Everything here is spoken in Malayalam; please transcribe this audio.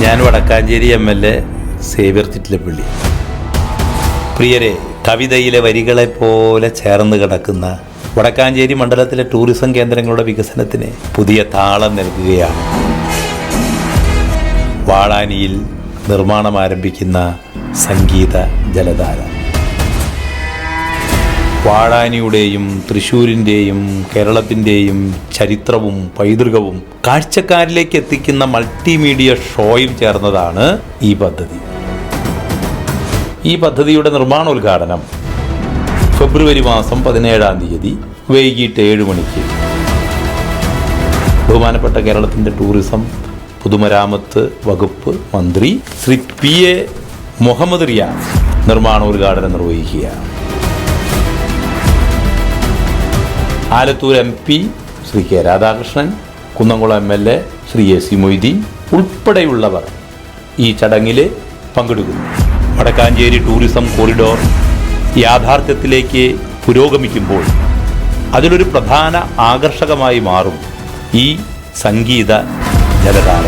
ഞാൻ Vadakkanchery M L A Xavier Chittilappilly പ്രിയരെ കവിതയിലെ വരികളെ പോലെ ചേർന്ന് കിടക്കുന്ന വടക്കാഞ്ചേരി മണ്ഡലത്തിലെ ടൂറിസം കേന്ദ്രങ്ങളുടെ വികസനത്തിന് പുതിയ താളം നൽകുകയാണ്. വാളാനിയിൽ നിർമ്മാണം ആരംഭിക്കുന്ന സംഗീത ജലധാര. വാഴാനിയുടെയും തൃശ്ശൂരിന്റെയും കേരളത്തിന്റെയും ചരിത്രവും പൈതൃകവും കാഴ്ചക്കാരിലേക്ക് എത്തിക്കുന്ന മൾട്ടിമീഡിയ ഷോയും ചേർന്നതാണ് ഈ പദ്ധതി. ഈ പദ്ധതിയുടെ നിർമ്മാണോദ്ഘാടനം ഫെബ്രുവരി മാസം പതിനേഴാം തീയതി വൈകിട്ട് ഏഴ് മണിക്ക്. ബഹുമാനപ്പെട്ട കേരളത്തിന്റെ ടൂറിസം പൊതുമരാമത്ത് വകുപ്പ് മന്ത്രി ശ്രീ പി എ മുഹമ്മദ് റിയാസ് നിർമ്മാണോദ്ഘാടനം നിർവഹിക്കുകയാണ്. Alathur M P Shri K Radhakrishnan Kunnamkulam M L A Shri A C Moideen ഉൾപ്പെടെയുള്ളവർ ഈ ചടങ്ങിൽ പങ്കെടുക്കുന്നു. വടക്കാഞ്ചേരി ടൂറിസം കോറിഡോർ യാഥാർത്ഥ്യത്തിലേക്ക് പുരോഗമിക്കുമ്പോൾ അതിലൊരു പ്രധാന ആകർഷകമായി മാറും ഈ സംഗീത ജലധാര.